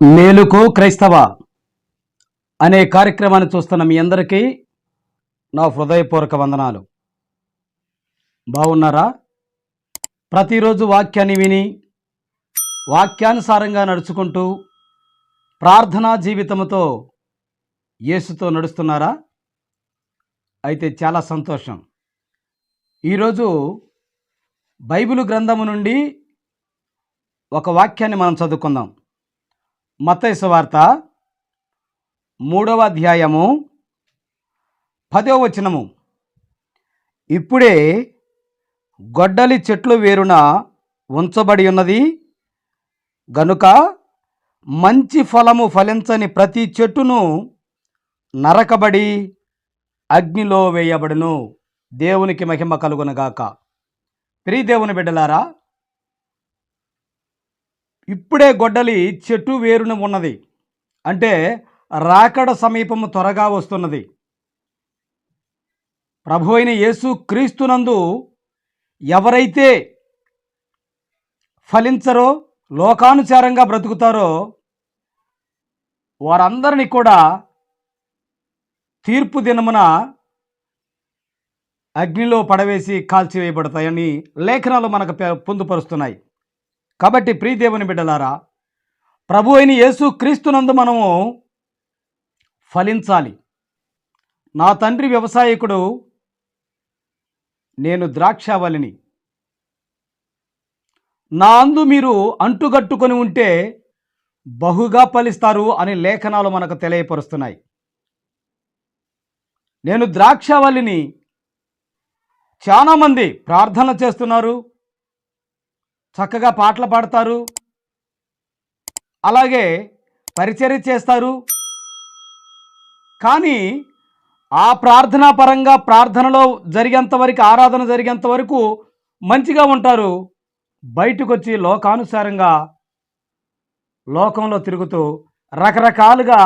మేలుకో క్రైస్తవ అనే కార్యక్రమాన్ని చూస్తున్న మీ అందరికీ నా హృదయపూర్వక వందనాలు. బాగున్నారా ప్రతిరోజు వాక్యాన్ని విని వాక్యానుసారంగా నడుచుకుంటూ ప్రార్థనా జీవితంతో యేసుతో నడుస్తున్నారా? అయితే చాలా సంతోషం. ఈరోజు బైబిల్ గ్రంథము నుండి ఒక వాక్యాన్ని మనం చదువుకుందాం. మత్తయి వార్త మూడవ అధ్యాయము పదవ వచనము. ఇప్పుడే గొడ్డలి చెట్లు వేరున ఉంచబడి ఉన్నది. గనుక మంచి ఫలము ఫలించని ప్రతి చెట్టును నరకబడి అగ్నిలో వేయబడును. దేవునికి మహిమ కలుగునగాక. ప్రియ దేవుని బిడ్డలారా ఇప్పుడే గొడ్డలి చెట్టు వేరున ఉన్నది. అంటే రాకడ సమీపము త్వరగా వస్తున్నది. ప్రభు అయిన యేసు క్రీస్తునందు ఎవరైతే ఫలించరో లోకానుసారంగా బ్రతుకుతారో వారందరినీ కూడా తీర్పు దినమున అగ్నిలో పడవేసి కాల్చివేయబడతాయని లేఖనాలు మనకు పె- పొందుపరుస్తున్నాయి. కాబట్టి ప్రీదేవుని బిడ్డలారా ప్రభు అయిన యేసు క్రీస్తునందు మనము ఫలించాలి. నా తండ్రి వ్యవసాయకుడు నేను ద్రాక్షావళిని. నా అందు మీరు అంటుగట్టుకొని ఉంటే బహుగా ఫలిస్తారు అని లేఖనాలు మనకు తెలియపరుస్తున్నాయి. నేను ద్రాక్షావళిని చాలామంది ప్రార్థన చేస్తున్నారు. చక్కగా పాటలు పాడతారు. అలాగే పరిచర్య చేస్తారు. కానీ ఆ ప్రార్థనా పరంగా ప్రార్థనలో జరిగేంత వరకు ఆరాధన జరిగేంత వరకు మంచిగా ఉంటారు. బయటకు వచ్చి లోకానుసారంగా లోకంలో తిరుగుతూ రకరకాలుగా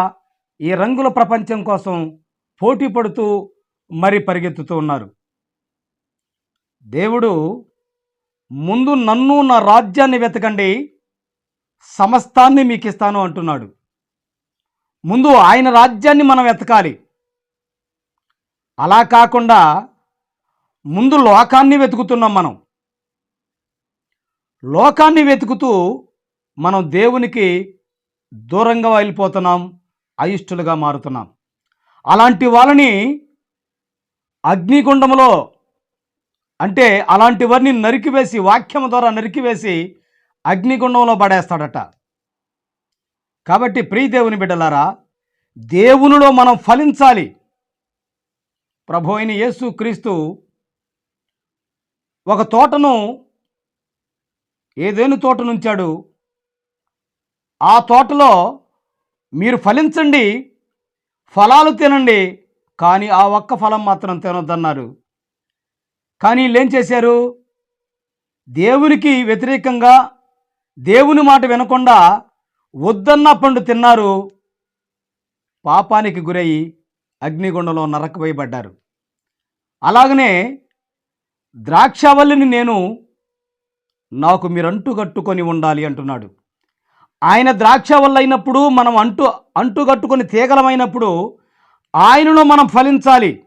ఈ రంగుల ప్రపంచం కోసం పోటీ పడుతూ మరి పరిగెత్తుతూ ఉన్నారు. దేవుడు ముందు నన్ను నా రాజ్యాన్ని వెతకండి సమస్తాన్ని మీకు ఇస్తాను అంటున్నాడు. ముందు ఆయన రాజ్యాన్ని మనం వెతకాలి. అలా కాకుండా ముందు లోకాన్ని వెతుకుతున్నాం మనం. లోకాన్ని వెతుకుతూ మనం దేవునికి దూరంగా వెళ్ళిపోతున్నాం అయిష్టులుగా మారుతున్నాం. అలాంటి వాళ్ళని అగ్నిగుండంలో అంటే అలాంటివన్నీ నరికివేసి వాక్యం ద్వారా నరికివేసి అగ్నిగుండంలో పడేస్తాడట. కాబట్టి ప్రియదేవుని బిడ్డలారా దేవునిలో మనం ఫలించాలి. ప్రభు అయిన యేసు క్రీస్తు ఒక తోటను ఏదేను తోటనుంచాడు ఆ తోటలో మీరు ఫలించండి ఫలాలు తినండి కానీ ఆ ఒక్క ఫలం మాత్రం తినొద్దన్నారు. కానీ వీళ్ళు ఏం చేశారు? దేవునికి వ్యతిరేకంగా దేవుని మాట వినకుండా వద్దన్న పండు తిన్నారు. పాపానికి గురయ్యి అగ్నిగుండంలో నరకవేయబడ్డారు. అలాగనే ద్రాక్షవల్లిని నేను నాకు మీరు అంటుగట్టుకొని ఉండాలి అంటున్నాడు. ఆయన ద్రాక్షవల్లి అయినప్పుడు మనం అంటు అంటుగట్టుకొని తీగలమైనప్పుడు ఆయనను మనం ఫలించాలి.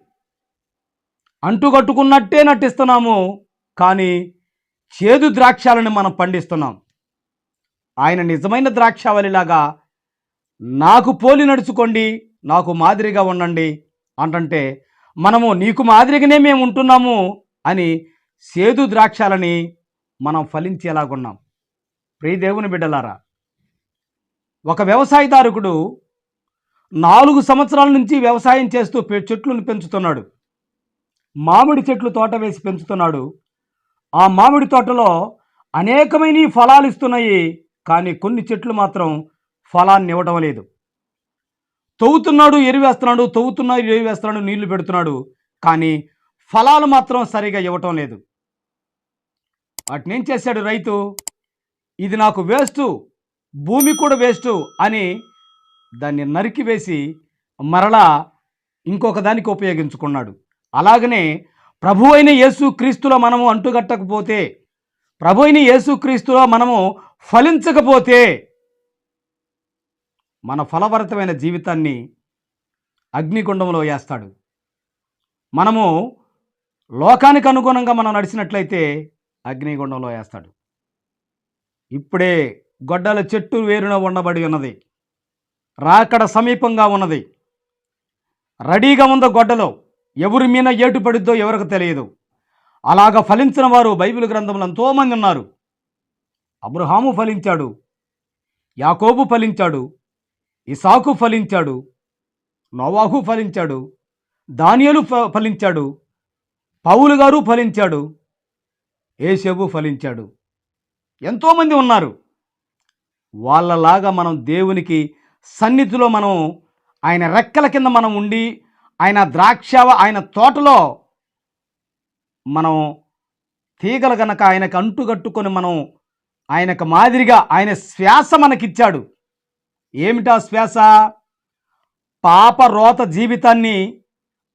అంటుకట్టుకున్నట్టే నటిస్తున్నాము కానీ చేదు ద్రాక్షాలను మనం పండిస్తున్నాం. ఆయన నిజమైన ద్రాక్షావళిలాగా నాకు పోలి నడుచుకోండి నాకు మాదిరిగా ఉండండి అంటంటే మనము నీకు మాదిరిగానే మేము ఉంటున్నాము అని సేదు ద్రాక్షాలని మనం ఫలించేలాగున్నాం. ప్రియదేవుని బిడ్డలారా ఒక వ్యవసాయదారుకుడు నాలుగు సంవత్సరాల నుంచి వ్యవసాయం చేస్తూ చెట్లను పెంచుతున్నాడు. మామిడి చెట్లు తోట వేసి పెంచుతున్నాడు. ఆ మామిడి తోటలో అనేకమైన ఫలాలు ఇస్తున్నాయి కానీ కొన్ని చెట్లు మాత్రం ఫలాన్ని ఇవ్వడం లేదు. తవ్వుతున్నాడు ఎరువేస్తున్నాడు తవ్వుతున్నాడు ఎరువేస్తున్నాడు నీళ్ళు పెడుతున్నాడు కానీ ఫలాలు మాత్రం సరిగా ఇవ్వటం లేదు. వాటిని ఏం చేశాడు రైతు? ఇది నాకు వేస్ట్ భూమి కూడా వేస్ట్ అని దాన్ని నరికివేసి మరలా ఇంకొక దానికి ఉపయోగించుకున్నాడు. అలాగనే ప్రభు అయిన యేసు క్రీస్తులో మనము అంటుగట్టకపోతే ప్రభు అయిన యేసు క్రీస్తులో మనము ఫలించకపోతే మన ఫలభరితమైన జీవితాన్ని అగ్నిగుండంలో వేస్తాడు. మనము లోకానికి అనుగుణంగా మనం నడిచినట్లయితే అగ్నిగుండంలో వేస్తాడు. ఇప్పుడే గొడ్డల చెట్టు వేరున ఉండబడి ఉన్నది. రాకడ సమీపంగా ఉన్నది. రెడీగా ఉందో గొడ్డలో. ఎవరి మీద ఏటు పడిద్దో ఎవరికి తెలియదు. అలాగ ఫలించిన వారు బైబిల్ గ్రంథంలో ఎంతోమంది ఉన్నారు. అబ్రహాము ఫలించాడు యాకోబు ఫలించాడు ఇసాకు ఫలించాడు నోవాహు ఫలించాడు దానియలు ఫలించాడు పౌలు గారు ఫలించాడు ఏసేబు ఫలించాడు. ఎంతోమంది ఉన్నారు. వాళ్ళలాగా మనం దేవునికి సన్నిధిలో మనం ఆయన రెక్కల కింద మనం ఉండి ఆయన ద్రాక్ష ఆయన తోటలో మనం తీగలు గనక ఆయనకు అంటుకట్టుకొని మనం ఆయనకు మాదిరిగా ఆయన శ్వాస మనకిచ్చాడు. ఏమిటా శ్వాస? పాపరోత జీవితాన్ని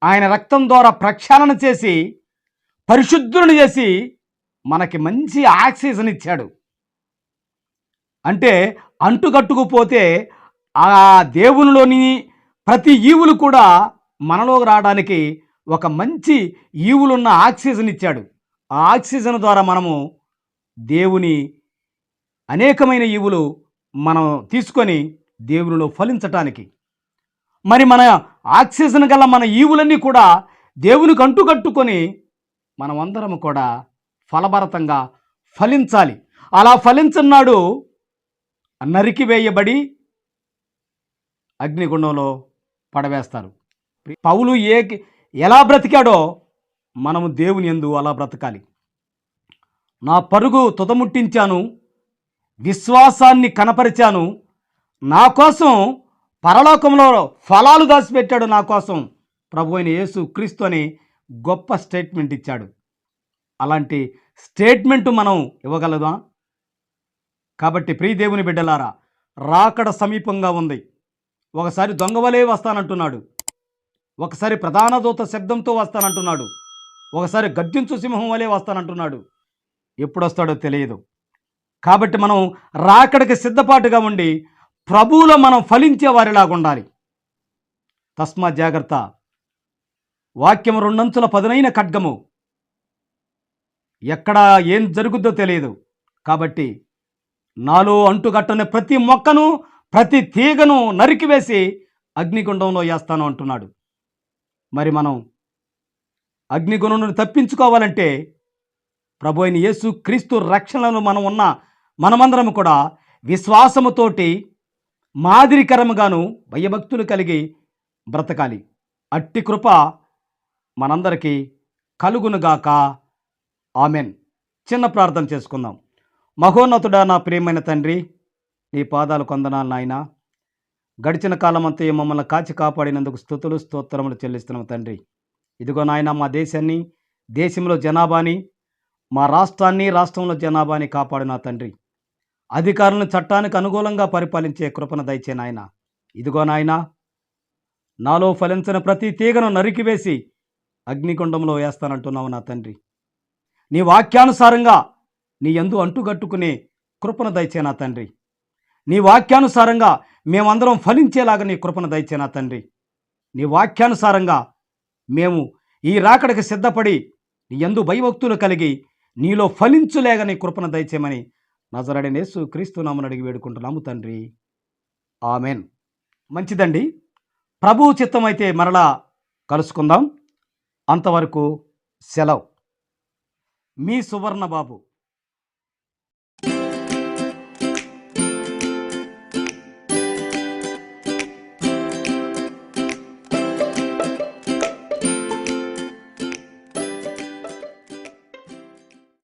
ఆయన రక్తం ద్వారా ప్రక్షాళన చేసి పరిశుద్ధులను చేసి మనకి మంచి ఆక్సిజన్ ఇచ్చాడు. అంటే అంటుకట్టుకుపోతే ఆ దేవునిలోని ప్రతి ఈవులు కూడా మనలోకి రావడానికి ఒక మంచి ఈవులున్న ఆక్సిజన్ ఇచ్చాడు. ఆ ఆక్సిజన్ ద్వారా మనము దేవుని అనేకమైన ఈవులు మనం తీసుకొని దేవునిలో ఫలించటానికి. మరి మన ఆక్సిజన్ గల మన ఈవులన్నీ కూడా దేవునికి అంటుకట్టుకొని మనమందరం కూడా ఫలభరితంగా ఫలించాలి. అలా ఫలించున్నాడు నరికివేయబడి అగ్నిగుండంలో పడవేస్తారు. పౌలు ఏ ఎలా బ్రతికాడో మనము దేవుని ఎందు అలా బ్రతకాలి. నా పరుగు తుదముట్టించాను విశ్వాసాన్ని కనపరిచాను నా కోసం పరలోకంలో ఫలాలు దాచిపెట్టాడు నా కోసం ప్రభు అయిన యేసు క్రీస్తు అని గొప్ప స్టేట్మెంట్ ఇచ్చాడు. అలాంటి స్టేట్మెంట్ మనం ఇవ్వగలదా కాబట్టి ప్రియ దేవుని బిడ్డలారా రాకడ సమీపంగా ఉంది. ఒకసారి దొంగవలే వస్తానంటున్నాడు. ఒకసారి ప్రధాన దూత శబ్దంతో వస్తానంటున్నాడు. ఒకసారి గర్జించు సింహం వలె వస్తానంటున్నాడు. ఎప్పుడు వస్తాడో తెలియదు. కాబట్టి మనం రాకడికి సిద్ధపాటుగా ఉండి ప్రభువులో మనం ఫలించే వారిలాగా ఉండాలి. తస్మా జాగ్రత్త. వాక్యం రెండంచుల పదునైన ఖడ్గము. ఎక్కడ ఏం జరుగుద్దో తెలియదు. కాబట్టి నాలో అంటుకట్టని ప్రతి మొక్కను ప్రతి తీగను నరికివేసి అగ్నిగుండంలో వేస్తాను అంటున్నాడు. మరి మనం అగ్నిగుణను తప్పించుకోవాలంటే ప్రభు అయిన యేసు క్రీస్తు రక్షణను మనం ఉన్న మనమందరం కూడా విశ్వాసముతోటి మాదిరికరముగాను భయభక్తులు కలిగి బ్రతకాలి. అట్టి కృప మనందరికీ కలుగునుగాక. ఆమెన్. చిన్న ప్రార్థన చేసుకుందాం. మహోన్నతుడా నా ప్రియమైన తండ్రి నీ పాదాలు కొందనాలు నాయనా. గడిచిన కాలమంతా మమ్మల్ని కాచి కాపాడినందుకు స్థుతులు స్తోత్రములు చెల్లిస్తున్నాం తండ్రి. ఇదిగో నాయన మా దేశాన్ని దేశంలో జనాభాని మా రాష్ట్రాన్ని రాష్ట్రంలో జనాభాని కాపాడిన తండ్రి. అధికారులను చట్టానికి అనుకూలంగా పరిపాలించే కృపణ దయచే నాయన. ఇదిగో నాయన నాలో ఫలించిన ప్రతి తీగను నరికివేసి అగ్నికుండంలో వేస్తానంటున్నావు నా తండ్రి. నీ వాక్యానుసారంగా నీ ఎందు అంటుగట్టుకునే కృపణ దయచే నా తండ్రి. నీ వాక్యానుసారంగా మేమందరం ఫలించేలాగా నీ కృపను దయచేనా తండ్రి. నీ వాక్యానుసారంగా మేము ఈ రాకడికి సిద్ధపడి నీ ఎందు భయభక్తులు కలిగి నీలో ఫలించులేక నీ కృపను దయచేయమని నజరడనేసు క్రీస్తు నామని అడిగి వేడుకుంటున్నాము తండ్రి. ఆమెన్. మంచిదండి. ప్రభువు చిత్తమైతే మరలా కలుసుకుందాం. అంతవరకు సెలవు. మీ సువర్ణ బాబు